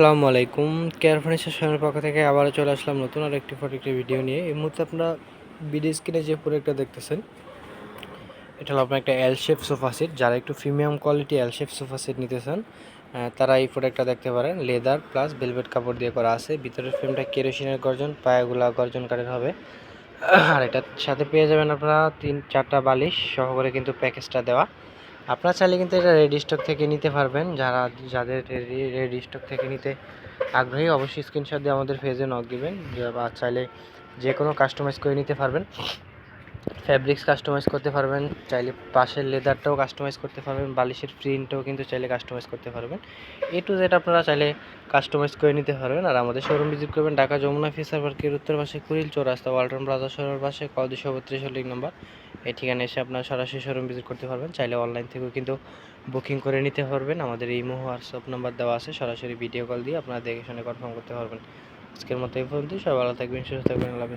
আসসালামু আলাইকুম। Care furniture শোরুমের পক্ষ থেকে আবারও চলে আসলাম নতুন আর একটি প্রোডাক্টের ভিডিও নিয়ে। এই মুহূর্তে আপনারা বিডি স্ক্রিনে যে প্রোডাক্টটা দেখতেছেন, এটা হলো আপনার একটা এল শেপ সোফা সেট যারা একটু premium quality L shape sofa set নিতে চান তারা এই প্রোডাক্টটা দেখতে পারেন। লেদার প্লাস ভেলভেট কাপড় দিয়ে করা আছে। ভিতরের ফ্রেমটা কেরোসিনের গর্জন, পায়াগুলা গর্জন কাঠের হবে। আর এটার সাথে পেয়ে যাবেন আপনারা তিন চারটা বালিশ, সহকারে কিন্তু প্যাকেজটা দেওয়া। আপনারা চাইলে কিন্তু এটা রেডি স্টক থেকে নিতে পারবেন। যারা, যাদের রেডি স্টক থেকে নিতে আগ্রহী, অবশ্যই স্ক্রিনশট দিয়ে আমাদের পেজে নক দিবেন। বা চাইলে যে কোনো কাস্টমাইজ করে নিতে পারবেন। ফ্যাব্রিক্স কাস্টমাইজ করতে পারবেন, চাইলে পাশের লেদারটাও কাস্টমাইজ করতে পারবেন, বালিশের প্রিন্টও কিন্তু চাইলে কাস্টমাইজ করতে পারবেন। এ টু জেড আপনারা চাইলে কাস্টমাইজ করে নিতে পারবেন। আর আমাদের শোরুম ভিজিট করবেন ঢাকা যমুনা ফিসার পার্কের উত্তর পাশে কুড়িল চৌরাস্তা, ওয়ালটন প্লাজা শোরুমের পাশে ক দুশো বত্রিশ লিং নাম্বার এই ঠিকানা এসে আপনারা সরাসরি শোরুম ভিজিট করতে পারবেন। চাইলে অনলাইন থেকেও কিন্তু বুকিং করে নিতে পারবেন। আমাদের এই মুহ হোয়াটসঅ্যাপ নাম্বার দেওয়া আছে, সরাসরি ভিডিও কল দিয়ে আপনারা দেখে শুনে কনফার্ম করতে পারবেন। আজকের মতো এই পর্যন্ত সবাই ভালো থাকবেন, সুস্থ থাকবেন, আল্লাহ